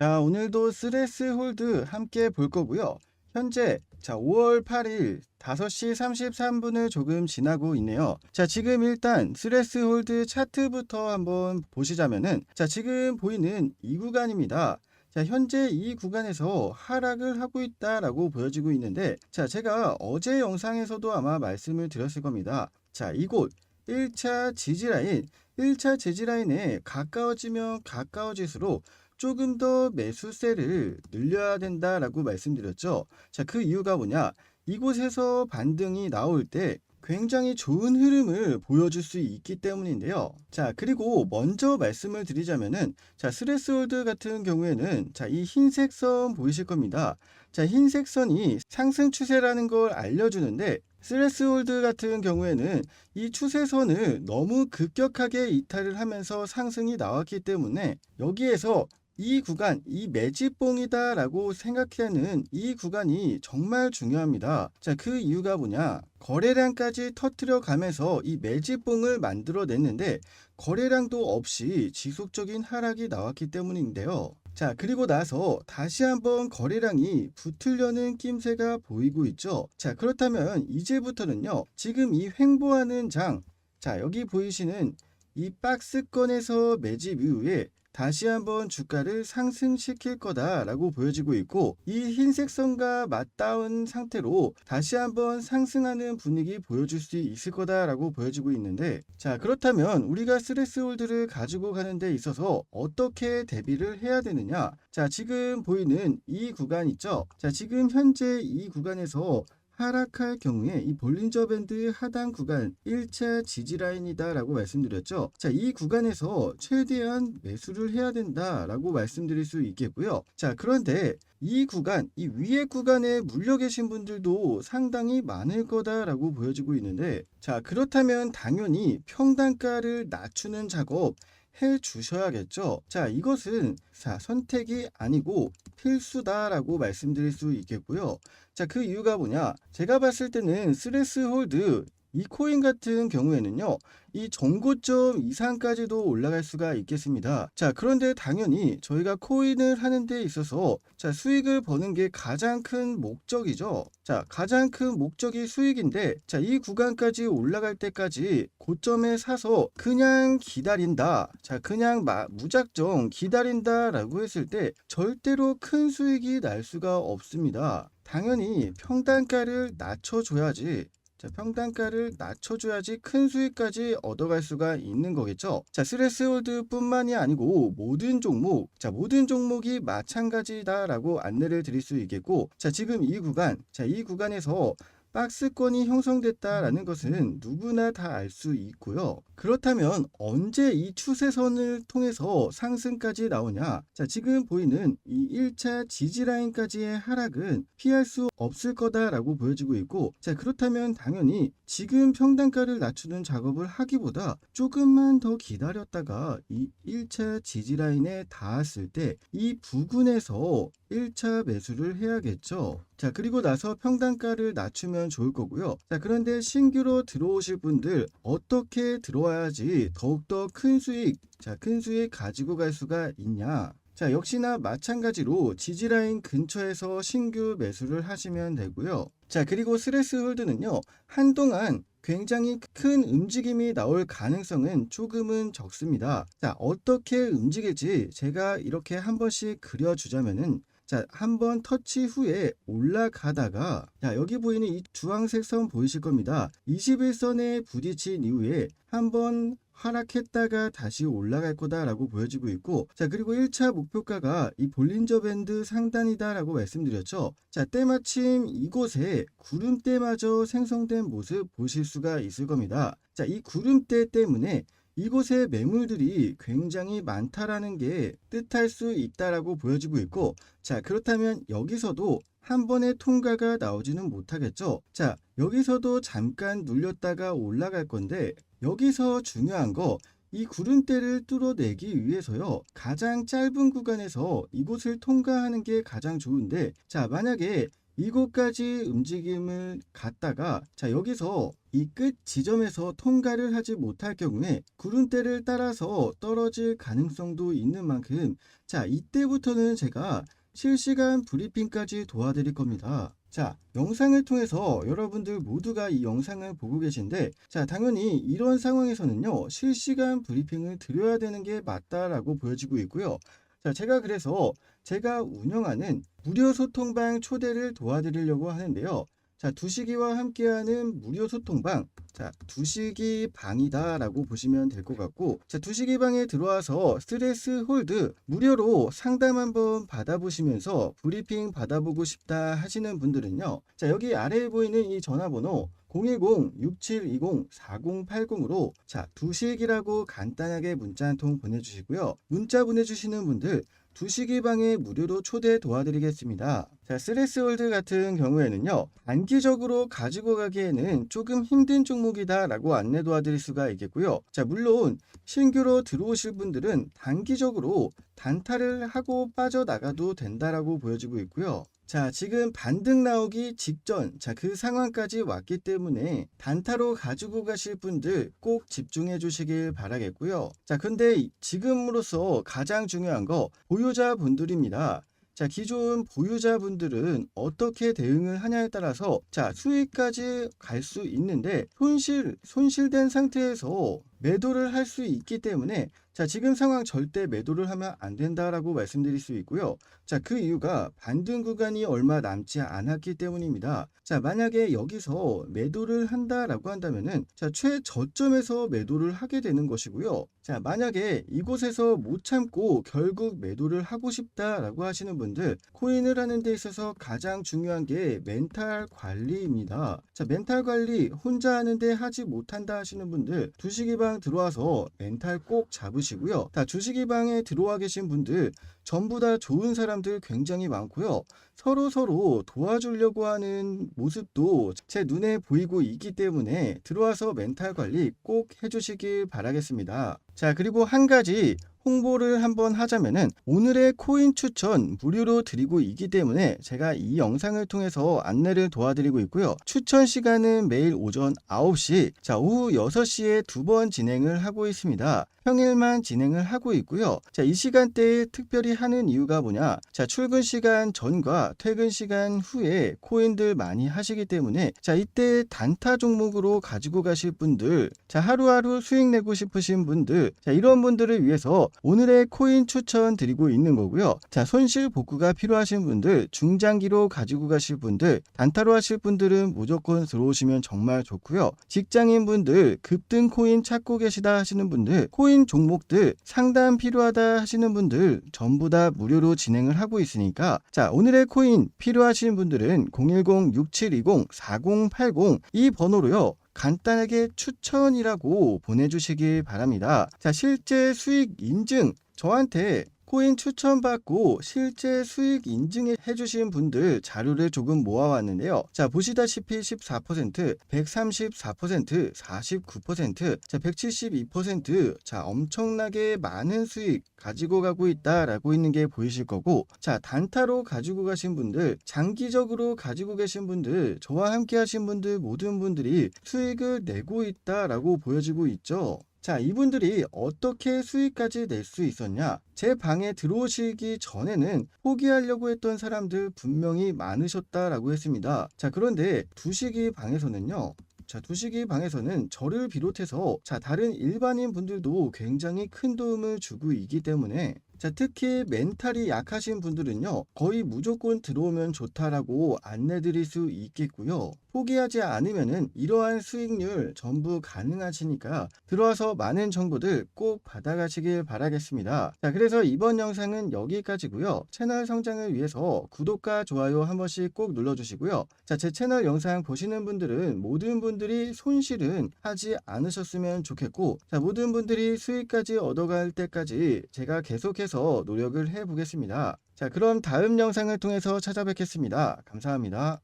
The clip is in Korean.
자, 오늘도 스레스 홀드 함께 볼 거고요. 현재 자, 5월 8일 5시 33분을 조금 지나고 있네요. 자, 지금 일단 스레스 홀드 차트부터 한번 보시자면은 자, 지금 보이는 이 구간입니다. 자, 현재 이 구간에서 하락을 하고 있다라고 보여지고 있는데 자, 제가 어제 영상에서도 아마 말씀을 드렸을 겁니다. 자, 이곳 1차 지지라인, 1차 지지라인에 가까워지면 가까워질수록 조금 더 매수세를 늘려야 된다라고 말씀드렸죠. 자, 그 이유가 뭐냐? 이곳에서 반등이 나올 때 굉장히 좋은 흐름을 보여줄 수 있기 때문인데요. 자, 그리고 먼저 말씀을 드리자면은 자, 스레스홀드 같은 경우에는 자, 이 흰색 선 보이실 겁니다. 자, 흰색 선이 상승 추세라는 걸 알려주는데 스레스홀드 같은 경우에는 이 추세선을 너무 급격하게 이탈을 하면서 상승이 나왔기 때문에 여기에서 이 구간, 이 매집봉이다 라고 생각하는 이 구간이 정말 중요합니다. 자, 그 이유가 뭐냐? 거래량까지 터트려 가면서 이 매집봉을 만들어냈는데 거래량도 없이 지속적인 하락이 나왔기 때문인데요. 자, 그리고 나서 다시 한번 거래량이 붙으려는 낌새가 보이고 있죠. 자, 그렇다면 이제부터는요, 지금 이 횡보하는 장, 자, 여기 보이시는 이 박스권에서 매집 이후에 다시 한번 주가를 상승시킬 거다라고 보여지고 있고 이 흰색 선과 맞닿은 상태로 다시 한번 상승하는 분위기 보여줄 수 있을 거다라고 보여지고 있는데 자 그렇다면 우리가 스트레스 홀드를 가지고 가는 데 있어서 어떻게 대비를 해야 되느냐? 자 지금 보이는 이 구간 있죠? 자 지금 현재 이 구간에서 하락할 경우에 이 볼린저 밴드 하단 구간 1차 지지라인이다라고 말씀드렸죠. 자, 이 구간에서 최대한 매수를 해야 된다라고 말씀드릴 수 있겠고요. 자, 그런데 이 구간, 이 위에 구간에 물려 계신 분들도 상당히 많을 거다라고 보여지고 있는데 자, 그렇다면 당연히 평단가를 낮추는 작업 해 주셔야겠죠. 자, 이것은 자, 선택이 아니고 필수다라고 말씀드릴 수 있겠고요. 자, 그 이유가 뭐냐? 제가 봤을 때는 스레스 홀드 이 코인 같은 경우에는요, 이 전고점 이상까지도 올라갈 수가 있겠습니다. 자, 그런데 당연히 저희가 코인을 하는 데 있어서 자, 수익을 버는 게 가장 큰 목적이죠. 자, 가장 큰 목적이 수익인데, 자, 이 구간까지 올라갈 때까지 고점에 사서 그냥 기다린다. 자, 그냥 마, 무작정 기다린다라고 했을 때 절대로 큰 수익이 날 수가 없습니다. 당연히 평단가를 낮춰줘야지 자, 평단가를 낮춰줘야지 큰 수익까지 얻어갈 수가 있는 거겠죠. 자, 스레스홀드 뿐만이 아니고 모든 종목, 자, 모든 종목이 마찬가지다라고 안내를 드릴 수 있겠고, 자, 지금 이 구간, 자, 이 구간에서 박스권이 형성됐다라는 것은 누구나 다 알 수 있고요. 그렇다면 언제 이 추세선을 통해서 상승까지 나오냐? 자, 지금 보이는 이 1차 지지라인까지의 하락은 피할 수 없을 거다라고 보여지고 있고, 자, 그렇다면 당연히 지금 평단가를 낮추는 작업을 하기보다 조금만 더 기다렸다가 이 1차 지지라인에 닿았을 때 이 부근에서 1차 매수를 해야겠죠. 자, 그리고 나서 평단가를 낮추면 좋을 거고요. 자, 그런데 신규로 들어오실 분들 어떻게 들어와야지 더욱더 큰 수익, 자, 큰 수익 가지고 갈 수가 있냐? 자, 역시나 마찬가지로 지지라인 근처에서 신규 매수를 하시면 되고요. 자, 그리고 스레스 홀드는요, 한동안 굉장히 큰 움직임이 나올 가능성은 조금은 적습니다. 자, 어떻게 움직일지 제가 이렇게 한 번씩 그려주자면은 자, 한번 터치 후에 올라가다가 자, 여기 보이는 이 주황색 선 보이실 겁니다. 21선에 부딪힌 이후에 한번 하락했다가 다시 올라갈 거다라고 보여지고 있고 자 그리고 1차 목표가가 이 볼린저 밴드 상단이다라고 말씀드렸죠 자 때마침 이곳에 구름대마저 생성된 모습 보실 수가 있을 겁니다 자 이 구름대 때문에 이곳에 매물들이 굉장히 많다라는 게 뜻할 수 있다라고 보여지고 있고 자 그렇다면 여기서도 한 번의 통과가 나오지는 못하겠죠? 자 여기서도 잠깐 눌렸다가 올라갈 건데 여기서 중요한 거 이 구름대를 뚫어내기 위해서요 가장 짧은 구간에서 이곳을 통과하는 게 가장 좋은데 자 만약에 이곳까지 움직임을 갔다가 자 여기서 이 끝 지점에서 통과를 하지 못할 경우에 구름대를 따라서 떨어질 가능성도 있는 만큼 자 이때부터는 제가 실시간 브리핑까지 도와드릴 겁니다. 자, 영상을 통해서 여러분들 모두가 이 영상을 보고 계신데, 자, 당연히 이런 상황에서는요, 실시간 브리핑을 드려야 되는 게 맞다라고 보여지고 있고요. 자, 제가 그래서 제가 운영하는 무료 소통방 초대를 도와드리려고 하는데요. 자, 두시기와 함께하는 무료 소통방. 자, 두시기 방이다라고 보시면 될 것 같고, 자, 두시기 방에 들어와서 스트레스 홀드 무료로 상담 한번 받아보시면서 브리핑 받아보고 싶다 하시는 분들은요. 자, 여기 아래에 보이는 이 전화번호 010-6720-4080으로 자, 두식이라고 간단하게 문자 한 통 보내주시고요. 문자 보내주시는 분들 두식이 방에 무료로 초대 도와드리겠습니다. 자, 스레스홀드 같은 경우에는요, 단기적으로 가지고 가기에는 조금 힘든 종목이다라고 안내 도와드릴 수가 있겠고요. 자, 물론 신규로 들어오실 분들은 단기적으로 단타를 하고 빠져나가도 된다라고 보여지고 있고요. 자, 지금 반등 나오기 직전, 자, 그 상황까지 왔기 때문에 단타로 가지고 가실 분들 꼭 집중해 주시길 바라겠고요. 자, 근데 지금으로서 가장 중요한 거 보유자 분들입니다. 자, 기존 보유자분들은 어떻게 대응을 하냐에 따라서 자, 수익까지 갈 수 있는데 손실, 손실된 상태에서 매도를 할 수 있기 때문에 자, 지금 상황 절대 매도를 하면 안 된다라고 말씀드릴 수 있고요. 자, 그 이유가 반등 구간이 얼마 남지 않았기 때문입니다. 자, 만약에 여기서 매도를 한다라고 한다면은 자, 최저점에서 매도를 하게 되는 것이고요. 자, 만약에 이곳에서 못 참고 결국 매도를 하고 싶다라고 하시는 분들 코인을 하는 데 있어서 가장 중요한 게 멘탈 관리입니다. 자, 멘탈 관리 혼자 하는데 하지 못한다 하시는 분들 두시기 방 들어와서 멘탈 꼭 잡으시고요. 다 주식이방에 들어와 계신 분들 전부 다 좋은 사람들 굉장히 많고요. 서로 서로 도와주려고 하는 모습도 제 눈에 보이고 있기 때문에 들어와서 멘탈 관리 꼭 해주시길 바라겠습니다. 자, 그리고 한 가지 홍보를 한번 하자면은 오늘의 코인 추천 무료로 드리고 있기 때문에 제가 이 영상을 통해서 안내를 도와드리고 있고요. 추천 시간은 매일 오전 9시, 자, 오후 6시에 두 번 진행을 하고 있습니다. 평일만 진행을 하고 있고요. 자, 이 시간대에 특별히 하는 이유가 뭐냐? 자, 출근 시간 전과 퇴근 시간 후에 코인들 많이 하시기 때문에 자, 이때 단타 종목으로 가지고 가실 분들, 자, 하루하루 수익 내고 싶으신 분들, 자, 이런 분들을 위해서 오늘의 코인 추천 드리고 있는 거고요. 자, 손실 복구가 필요하신 분들, 중장기로 가지고 가실 분들, 단타로 하실 분들은 무조건 들어오시면 정말 좋고요. 직장인 분들, 급등 코인 찾고 계시다 하시는 분들, 코인 종목들 상담 필요하다 하시는 분들 전부 다 무료로 진행을 하고 있으니까 자, 오늘의 코인 필요하신 분들은 010-6720-4080 이 번호로요. 간단하게 추천이라고 보내주시길 바랍니다. 자, 실제 수익 인증 저한테 코인 추천받고 실제 수익 인증해 주신 분들 자료를 조금 모아왔는데요. 자, 보시다시피 14%, 134%, 49%, 자, 172%, 자, 엄청나게 많은 수익 가지고 가고 있다라고 있는 게 보이실 거고, 자, 단타로 가지고 가신 분들, 장기적으로 가지고 계신 분들, 저와 함께 하신 분들, 모든 분들이 수익을 내고 있다라고 보여지고 있죠. 자, 이분들이 어떻게 수익까지 낼 수 있었냐? 제 방에 들어오시기 전에는 포기하려고 했던 사람들 분명히 많으셨다라고 했습니다. 자, 그런데 두시기 방에서는요. 자, 두시기 방에서는 저를 비롯해서 자, 다른 일반인 분들도 굉장히 큰 도움을 주고 있기 때문에 자, 특히 멘탈이 약하신 분들은요, 거의 무조건 들어오면 좋다라고 안내 드릴 수 있겠고요. 포기하지 않으면은 이러한 수익률 전부 가능하시니까 들어와서 많은 정보들 꼭 받아가시길 바라겠습니다. 자, 그래서 이번 영상은 여기까지고요. 채널 성장을 위해서 구독과 좋아요 한 번씩 꼭 눌러주시고요. 자, 제 채널 영상 보시는 분들은 모든 분들이 손실은 하지 않으셨으면 좋겠고, 자, 모든 분들이 수익까지 얻어갈 때까지 제가 계속 해서 노력을 해보겠습니다. 자, 그럼 다음 영상을 통해서 찾아뵙겠습니다. 감사합니다.